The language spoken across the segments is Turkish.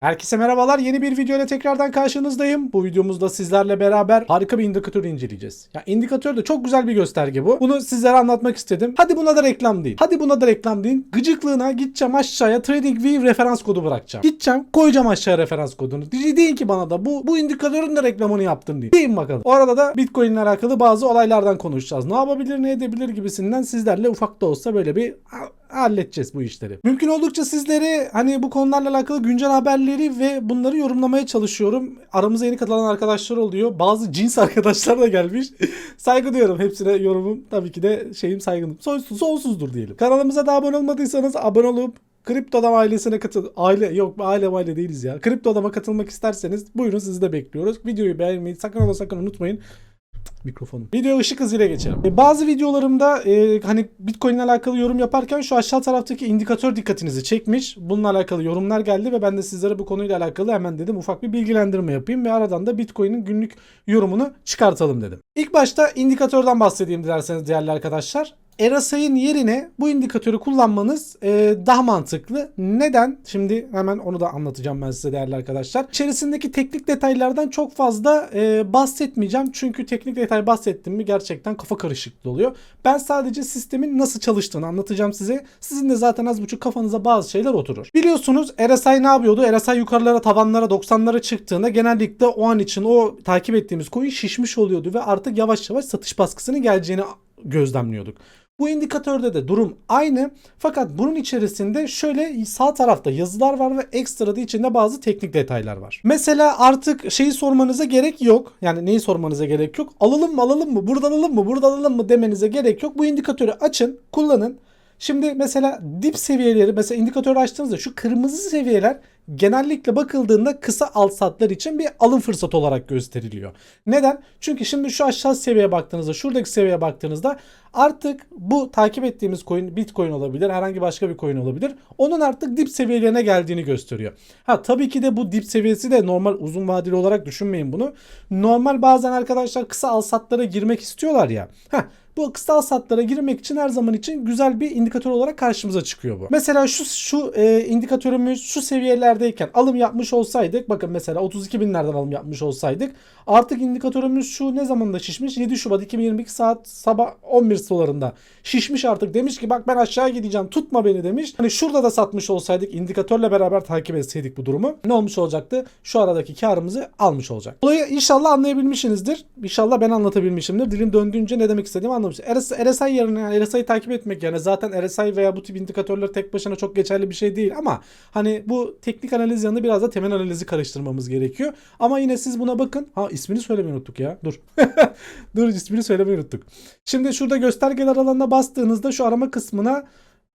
Herkese merhabalar. Yeni bir video tekrardan karşınızdayım. Bu videomuzda sizlerle beraber harika bir indikatör inceleyeceğiz. Ya indikatör de çok güzel bir gösterge bu. Bunu sizlere anlatmak istedim. Hadi buna da reklam deyin. Hadi buna da reklam deyin. Gıcıklığına gideceğim aşağıya TradingView referans kodu bırakacağım. Gideceğim koyacağım aşağıya referans kodunu. Deyin ki bana da bu bu indikatörün de reklamını yaptım deyin. Deyin bakalım. O arada da Bitcoin ile alakalı bazı olaylardan konuşacağız. Ne yapabilir ne edebilir gibisinden sizlerle ufak da olsa böyle bir halledeceğiz bu işleri. Mümkün oldukça sizlere hani bu konularla alakalı güncel haberleri ve bunları yorumlamaya çalışıyorum. Aramıza yeni katılan arkadaşlar oluyor. Bazı cins arkadaşlar da gelmiş. Saygı duyuyorum hepsine yorumum. Tabii ki de şeyim saygım. Sonsuz, sonsuzdur diyelim. Kanalımıza da abone olmadıysanız abone olup Kripto Adam ailesine katıl aile yok aile aile değiliz ya. Kripto Adam'a katılmak isterseniz buyurun sizi de bekliyoruz. Videoyu beğenmeyi sakın ola sakın unutmayın mikrofonum. Video ışık hızıyla geçelim. E, bazı videolarımda e, hani Bitcoin ile alakalı yorum yaparken şu aşağı taraftaki indikatör dikkatinizi çekmiş. Bununla alakalı yorumlar geldi ve ben de sizlere bu konuyla alakalı hemen dedim ufak bir bilgilendirme yapayım ve aradan da Bitcoin'in günlük yorumunu çıkartalım dedim. İlk başta indikatörden bahsedeyim dilerseniz değerli arkadaşlar. RSI'nin yerine bu indikatörü kullanmanız e, daha mantıklı. Neden? Şimdi hemen onu da anlatacağım ben size değerli arkadaşlar. İçerisindeki teknik detaylardan çok fazla e, bahsetmeyeceğim. Çünkü teknik detay bahsettim mi gerçekten kafa karışıklığı oluyor. Ben sadece sistemin nasıl çalıştığını anlatacağım size. Sizin de zaten az buçuk kafanıza bazı şeyler oturur. Biliyorsunuz RSI ne yapıyordu? RSI yukarılara tavanlara 90'lara çıktığında genellikle o an için o takip ettiğimiz coin şişmiş oluyordu ve artık yavaş yavaş satış baskısının geleceğini gözlemliyorduk. Bu indikatörde de durum aynı. Fakat bunun içerisinde şöyle sağ tarafta yazılar var ve ekstra da içinde bazı teknik detaylar var. Mesela artık şeyi sormanıza gerek yok. Yani neyi sormanıza gerek yok? Alalım mı alalım mı? Buradan alalım mı? Buradan alalım mı demenize gerek yok. Bu indikatörü açın, kullanın. Şimdi mesela dip seviyeleri mesela indikatörü açtığınızda şu kırmızı seviyeler genellikle bakıldığında kısa alt satlar için bir alım fırsatı olarak gösteriliyor. Neden? Çünkü şimdi şu aşağı seviyeye baktığınızda, şuradaki seviyeye baktığınızda artık bu takip ettiğimiz coin Bitcoin olabilir, herhangi başka bir coin olabilir. Onun artık dip seviyelerine geldiğini gösteriyor. Ha tabii ki de bu dip seviyesi de normal uzun vadeli olarak düşünmeyin bunu. Normal bazen arkadaşlar kısa al satlara girmek istiyorlar ya. Ha bu kısa satlara girmek için her zaman için güzel bir indikatör olarak karşımıza çıkıyor bu. Mesela şu şu e, indikatörümüz şu seviyelerdeyken alım yapmış olsaydık bakın mesela 32 binlerden alım yapmış olsaydık artık indikatörümüz şu ne zamanda şişmiş 7 Şubat 2022 saat sabah 11 sularında şişmiş artık demiş ki bak ben aşağı gideceğim tutma beni demiş. Hani şurada da satmış olsaydık indikatörle beraber takip etseydik bu durumu ne olmuş olacaktı? Şu aradaki karımızı almış olacak. Olayı inşallah anlayabilmişsinizdir. İnşallah ben anlatabilmişimdir. Dilim döndüğünce ne demek istediğimi anlamışsın. RSI, RSI yerine yani RSI'yi takip etmek yani zaten RSI veya bu tip indikatörler tek başına çok geçerli bir şey değil ama hani bu teknik analiz yanında biraz da temel analizi karıştırmamız gerekiyor. Ama yine siz buna bakın. Ha ismini söylemeyi unuttuk ya. Dur. Dur ismini söylemeyi unuttuk. Şimdi şurada göstergeler alanına bastığınızda şu arama kısmına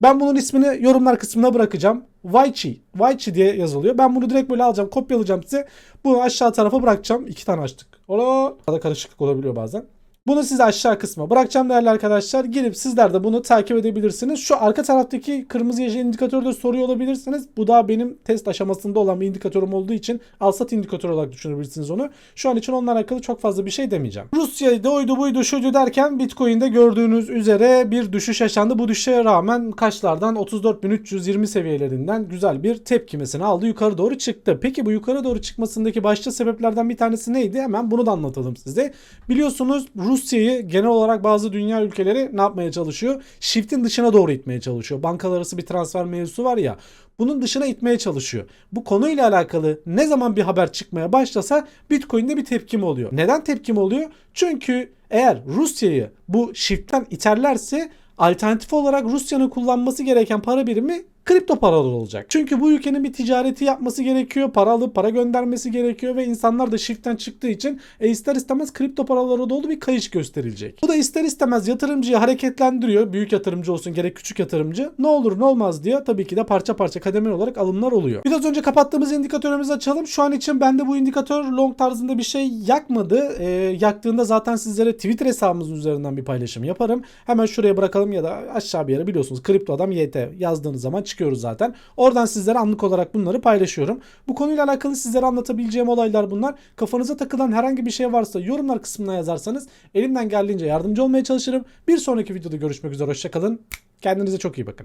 ben bunun ismini yorumlar kısmına bırakacağım. Vaichi. Vaichi diye yazılıyor. Ben bunu direkt böyle alacağım. Kopyalayacağım size. Bunu aşağı tarafa bırakacağım. İki tane açtık. Ola. Arada karışıklık olabiliyor bazen. Bunu size aşağı kısma bırakacağım değerli arkadaşlar. Girip sizler de bunu takip edebilirsiniz. Şu arka taraftaki kırmızı yeşil indikatörü de soruyor olabilirsiniz. Bu da benim test aşamasında olan bir indikatörüm olduğu için alsat indikatörü olarak düşünebilirsiniz onu. Şu an için onunla alakalı çok fazla bir şey demeyeceğim. Rusya'da oydu buydu şuydu derken Bitcoin'de gördüğünüz üzere bir düşüş yaşandı. Bu düşüşe rağmen kaçlardan 34.320 seviyelerinden güzel bir tepkimesini aldı. Yukarı doğru çıktı. Peki bu yukarı doğru çıkmasındaki başlıca sebeplerden bir tanesi neydi? Hemen bunu da anlatalım size. Biliyorsunuz Rusya'yı genel olarak bazı dünya ülkeleri ne yapmaya çalışıyor? Shift'in dışına doğru itmeye çalışıyor. Bankalar arası bir transfer mevzusu var ya. Bunun dışına itmeye çalışıyor. Bu konuyla alakalı ne zaman bir haber çıkmaya başlasa Bitcoin'de bir tepkime oluyor. Neden tepkime oluyor? Çünkü eğer Rusya'yı bu shift'ten iterlerse alternatif olarak Rusya'nın kullanması gereken para birimi kripto paralar olacak. Çünkü bu ülkenin bir ticareti yapması gerekiyor. Para alıp para göndermesi gerekiyor ve insanlar da shift'ten çıktığı için e, ister istemez kripto paralara doğru bir kayış gösterilecek. Bu da ister istemez yatırımcıyı hareketlendiriyor. Büyük yatırımcı olsun gerek küçük yatırımcı. Ne olur ne olmaz diye tabii ki de parça parça kademeli olarak alımlar oluyor. Biraz önce kapattığımız indikatörümüzü açalım. Şu an için bende bu indikatör long tarzında bir şey yakmadı. E, yaktığında zaten sizlere Twitter hesabımızın üzerinden bir paylaşım yaparım. Hemen şuraya bırakalım ya da aşağı bir yere biliyorsunuz. Kripto adam YT yazdığınız zaman çıkıyoruz zaten. Oradan sizlere anlık olarak bunları paylaşıyorum. Bu konuyla alakalı sizlere anlatabileceğim olaylar bunlar. Kafanıza takılan herhangi bir şey varsa yorumlar kısmına yazarsanız elimden geldiğince yardımcı olmaya çalışırım. Bir sonraki videoda görüşmek üzere. Hoşçakalın. Kendinize çok iyi bakın.